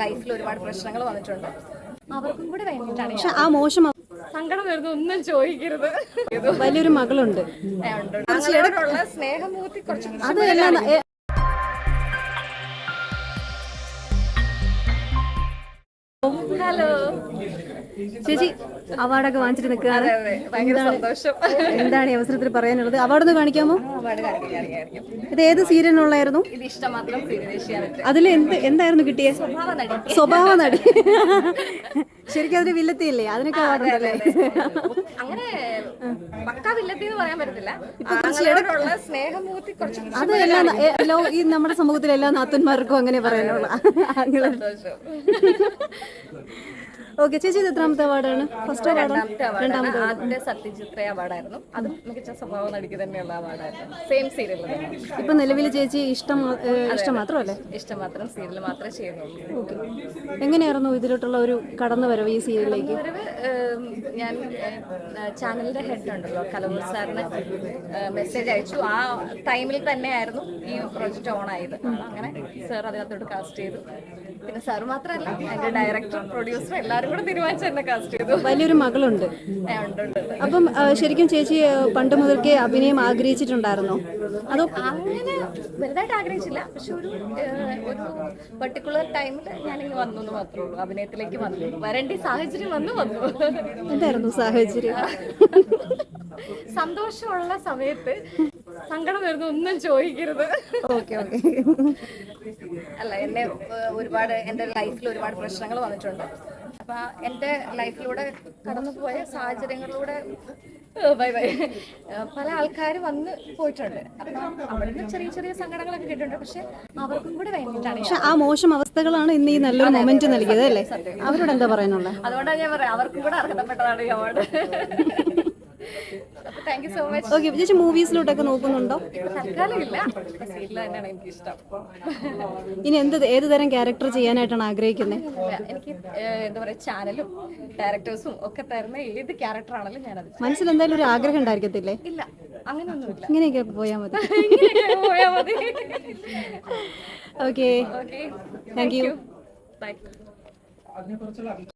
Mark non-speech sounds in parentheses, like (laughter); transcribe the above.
ലൈഫിൽ ഒരുപാട് പ്രശ്നങ്ങൾ വന്നിട്ടുണ്ട്. അവർക്കും കൂടെ വേണ്ടിയിട്ടാണ് പക്ഷെ ആ മോശം സങ്കടം വരുന്ന ഒന്നും ചോദിക്കരുത്. വലിയൊരു മകളുണ്ട്. സ്നേഹം സ്നേഹമൂർത്തി കുറച്ച് അത് എല്ലാം ഹലോ. ചേച്ചി അവാർഡൊക്കെ വാങ്ങിച്ചിട്ട് നിൽക്കുകയാണ്. സന്തോഷം. എന്താണ് ഈ അവസരത്തിൽ പറയാനുള്ളത്? അവാർഡൊന്ന് കാണിക്കാമോ? ഇത് ഏത് സീരിയലിനുള്ളായിരുന്നു അതിൽ എന്ത് എന്തായിരുന്നു കിട്ടിയ? സ്വഭാവ നടി (laughs) ശരിക്കും അതിന് വില്ലത്തിയില്ലേ അതിനൊക്കെ അവാർഡുണ്ടല്ലേ അങ്ങനെ പക്കാ വില്ലത്തി എന്ന് പറയാൻ പറ്റത്തില്ല. ഞങ്ങളോടുള്ള സ്നേഹമൂർത്തി കുറച്ച് അത് എല്ലാ ഈ നമ്മുടെ സമൂഹത്തിലെ എല്ലാ നാത്തന്മാർക്കും അങ്ങനെ പറയാനുള്ള ഓക്കെ ചേച്ചി ഇത് എത്രാമത്തെ അവാർഡാണ്? ഫസ്റ്റ് അവാർഡാണ്? രണ്ടാമത്തെ ആദ്യത്തെ സത്യജിത്ര അവാർഡായിരുന്നു. അതും മികച്ച സ്വഭാവം നടിക്ക് തന്നെയുള്ള അവാർഡായിരുന്നു. സെയിം സീരിയൽ ഇപ്പൊ നിലവിൽ ചേച്ചി ഇഷ്ടം ഇഷ്ടം മാത്രമല്ലേ? ഇഷ്ടം മാത്രം സീരിയൽ മാത്രമേ ചെയ്യുന്നുള്ളൂ. ഓക്കെ. എങ്ങനെയായിരുന്നു ഇതിലോട്ടുള്ള ഒരു കടന്നു വരവ് ഈ സീരിയലിലേക്ക്? ഞാൻ ചാനലിന്റെ ഹെഡ് ഉണ്ടല്ലോ കലവൂർ സാറിന് മെസ്സേജ് അയച്ചു. ആ ടൈമിൽ തന്നെയായിരുന്നു ഈ പ്രോജക്റ്റ് ഓൺ ആയത്. അങ്ങനെ സാർ അതിനകത്തോട്ട് കാസ്റ്റ് ചെയ്തു. പിന്നെ സാർ മാത്രല്ല എന്റെ ഡയറക്ടർ പ്രൊഡ്യൂസർ എല്ലാവരും കൂടെ തീരുമാനിച്ച് എന്നെ കാസ്റ്റ് ചെയ്തു. വലിയൊരു മകളുണ്ട്. അപ്പം ശരിക്കും ചേച്ചി പണ്ട് മുതൽക്കേ അഭിനയം ആഗ്രഹിച്ചിട്ടുണ്ടായിരുന്നു? അതോ അങ്ങനെ വലുതായിട്ട് ആഗ്രഹിച്ചില്ല. പക്ഷെ ഒരു ഒരു പെർട്ടിക്കുലർ ടൈമിൽ ഞാനിങ്ങനെ വന്നു എന്ന് മാത്രമേ ഉള്ളൂ. അഭിനയത്തിലേക്ക് വന്നു. വരേണ്ട സാഹചര്യം വന്നു വന്നു. എന്തായിരുന്നു സാഹചര്യം? സന്തോഷമുള്ള സമയത്ത് സങ്കടം വരുന്ന ഒന്നും ചോദിക്കരുത്. Okay okay. അല്ല എന്നെ ഒരുപാട് എന്റെ ലൈഫിൽ ഒരുപാട് പ്രശ്നങ്ങൾ വന്നിട്ടുണ്ട്. അപ്പൊ എന്റെ ലൈഫിലൂടെ കടന്നുപോയ സാഹചര്യങ്ങളിലൂടെ ബൈ ബൈ. പല ആൾക്കാർ വന്ന് പോയിട്ടുണ്ട്. അപ്പം അവിടുന്ന് ചെറിയ ചെറിയ സങ്കടങ്ങളൊക്കെ കിട്ടിയിട്ടുണ്ട് പക്ഷെ അവർക്കും കൂടെ വേണ്ടിയിട്ടാണ് പക്ഷെ ആ മോശം അവസ്ഥകളാണ് ഇന്ന് ഈ നല്ലൊരു മൊമെന്റ് നൽകിയത് അല്ലേ? അവരോട് എന്താ പറയാനുള്ളത്? അതുകൊണ്ടാണ് ഞാൻ പറയാം അവർക്കും കൂടെ അർഹതപ്പെട്ടതാണ് ഈ award thank you so much okay ചേച്ചി മൂവീസിലോട്ടൊക്കെ നോക്കുന്നുണ്ടോ? തൽക്കാലം ഇല്ല സീരിയൽ തന്നെയാണ് എനിക്ക് ഇഷ്ടം ഇനി എന്ത് ഏത് തരം ക്യാരക്ടർ ചെയ്യാനായിട്ടാണ് ആഗ്രഹിക്കുന്നത് എനിക്ക് എന്താ പറയുക ചാനലും ഡയറക്ടേഴ്സും ഒക്കെ തരുന്ന ഏത് ക്യാരക്ടർ ആണെങ്കിലും ഞാനത്. മനസ്സിൽ എന്തായാലും ഒരു ആഗ്രഹം ഉണ്ടായിരിക്കത്തില്ലേ? ഇല്ല അങ്ങനെയൊന്നുമില്ല. ഇങ്ങനെയൊക്കെ പോയാൽ മതി. (laughs) ഇങ്ങനെയൊക്കെ പോയാൽ മതി. Okay okay thank you bye